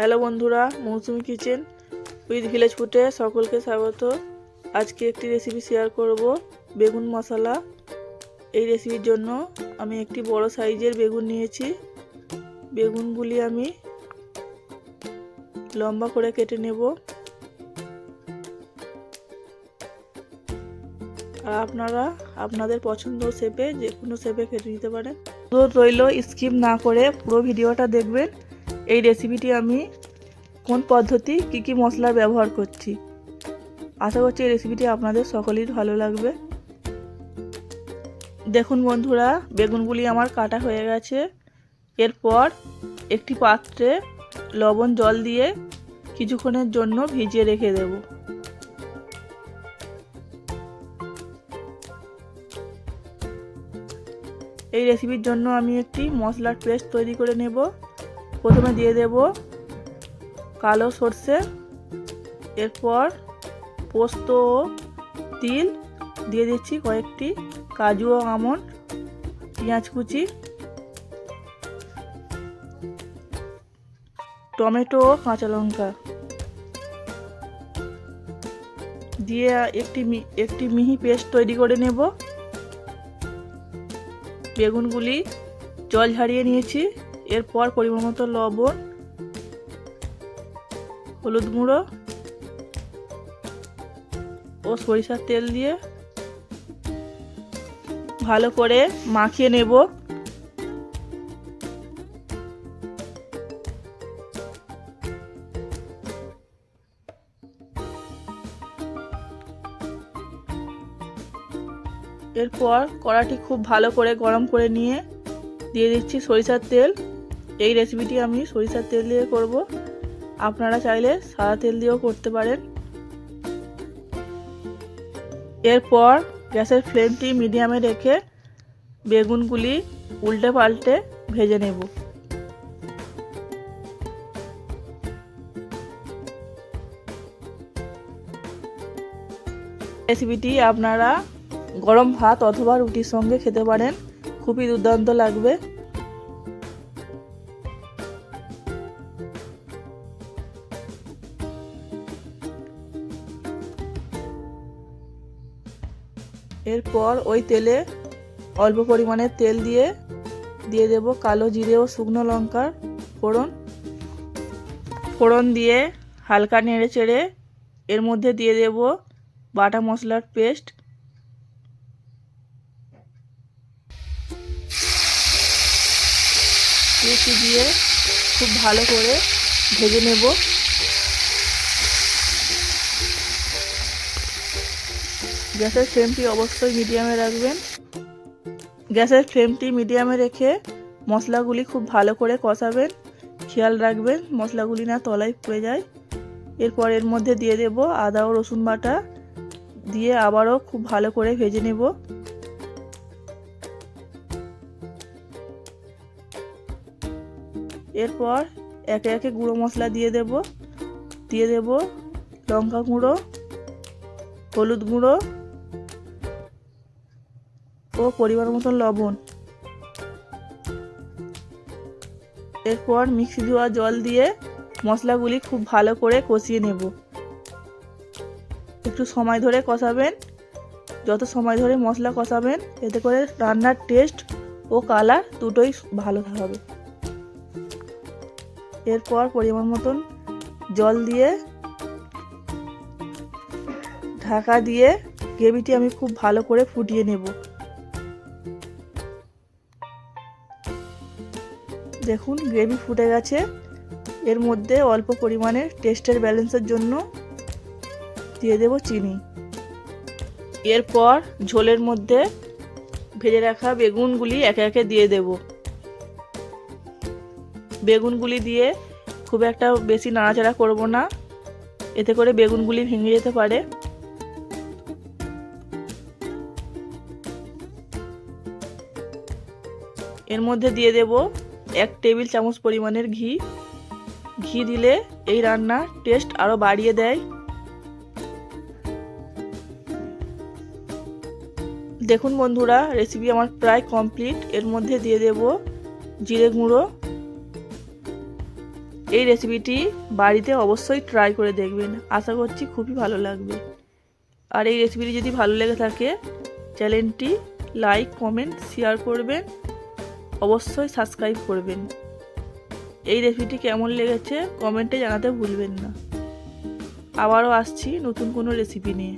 Hello বন্ধুরা, মৌসুমি kitchen with village ফুটে সকলকে স্বাগত। আজকে একটি রেসিপি শেয়ার করব, বেগুন মশলা। এই রেসিপির জন্য আমি একটি বড় সাইজের বেগুন নিয়েছি। বেগুনগুলি আমি লম্বা করে কেটে নেব। আর আপনারা আপনাদের পছন্দ শেপে যে কোনো শেপে কেটে নিতে পারেন। রইল স্কিপ না করে পুরো ভিডিওটা দেখবেন। এই রেসিপিটি আমি কোন পদ্ধতি, কি কি মশলা ব্যবহার করছি? আশা করছি এই রেসিপিটি আপনাদের সকলেই ভালো লাগবে। দেখুন বন্ধুরা, বেগুনগুলি আমার কাটা হয়ে গেছে। এরপর একটি পাত্রে লবণ জল দিয়ে কিছুক্ষণের জন্য ভিজিয়ে রেখে দেব। এই রেসিপির জন্য আমি একটি মশলার পেস্ট তৈরি করে নেব। প্রথমে দিয়ে দেব কালো সর্ষে, এরপর পোস্ত তিল, দিয়ে দিচ্ছি কয়েকটি কাজু ও আমন্ড পেঁয়াজ কুচি, টমেটো ও কাঁচা লঙ্কা। দিয়ে একটি একটি মিহি পেস্ট তৈরি করে নেব। বেগুনগুলি জল ঝারিয়ে নিয়েছি। এরপর পরিমাণ মতো লবণ, হলুদ গুঁড়ো ও সরিষার তেল দিয়ে ভালো করে মাখিয়ে নেব। এরপর কড়াটি খুব ভালো করে গরম করে নিয়ে দিয়ে দিচ্ছি সরিষার তেল। এই রেসিপিটি আমি সরিষার তেল দিয়ে করব। আপনারা চাইলে সাদা তেল দিয়েও করতে পারেন। এরপর গ্যাসের ফ্লেমটি মিডিয়ামে রেখে বেগুনগুলি উল্টে পাল্টে ভেজে নেব। রেসিপিটি আপনারা গরম ভাত অথবা রুটির সঙ্গে খেতে পারেন। খুবই দুর্দান্ত লাগবে। এরপর ওই তেলে অল্প পরিমাণে তেল দিয়ে দিয়ে দেব কালো জিরে ও শুকনো লঙ্কার ফোড়ন। ফোড়ন দিয়ে হালকা নেড়ে চেড়ে এর মধ্যে দিয়ে দেব বাটা মশলার পেস্ট। দিয়ে খুব ভালো করে ভেজে নেব। গ্যাসের ফ্লেমটি অবশ্যই মিডিয়ামে রাখবেন। গ্যাসের ফ্লেমটি মিডিয়ামে রেখে মশলাগুলি খুব ভালো করে কষাবেন। খেয়াল রাখবেন মশলাগুলি না তলায় পুড়ে যায়। এরপর এর মধ্যে দিয়ে দেব আদা ও রসুন বাটা। দিয়ে আবারও খুব ভালো করে ভেজে নেব। এরপর একে একে গুঁড়ো মশলা দিয়ে দেব। দিয়ে দেব লঙ্কা গুঁড়ো, হলুদ গুঁড়ো ও পরিমাণ মতন লবণ। এরপর মিক্সি ধোয়া জল দিয়ে মশলাগুলি খুব ভালো করে কষিয়ে নেব। একটু সময় ধরে কষাবেন। যত সময় ধরে মশলা কষাবেন, এতে করে রান্নার টেস্ট ও কালার দুটোই ভালো হবে। এরপর পরিমাণ মতন জল দিয়ে ঢাকা দিয়ে গ্রেভিটি আমি খুব ভালো করে ফুটিয়ে নেব। দেখুন গ্রেভি ফুটে গেছে। এর মধ্যে অল্প পরিমাণে টেস্টের ব্যালেন্সের জন্য দিয়ে দেব চিনি। এরপর ঝোলের মধ্যে ভেজে রাখা বেগুনগুলি একে একে দিয়ে দেব। বেগুনগুলি দিয়ে খুব একটা বেশি নাড়াচাড়া করব না। এতে করে বেগুনগুলি ভেঙে যেতে পারে। এর মধ্যে দিয়ে দেব এক টেবিল চামচ পরিমাণের ঘি। ঘি দিলে এই রান্নার টেস্ট আরও বাড়িয়ে দেয়। দেখুন বন্ধুরা রেসিপি আমার প্রায় কমপ্লিট এর মধ্যে দিয়ে দেব জিরে গুঁড়ো। এই রেসিপিটি বাড়িতে অবশ্যই ট্রাই করে দেখবেন। আশা করছি খুবই ভালো লাগবে। আর এই রেসিপিটি যদি ভালো লেগে থাকে চ্যানেলটি লাইক কমেন্ট শেয়ার করবেন। অবশ্যই সাবস্ক্রাইব করবেন। এই রেসিপিটি কেমন লেগেছে কমেন্টে জানাতে ভুলবেন না। আবারও আসছি নতুন কোনো রেসিপি নিয়ে।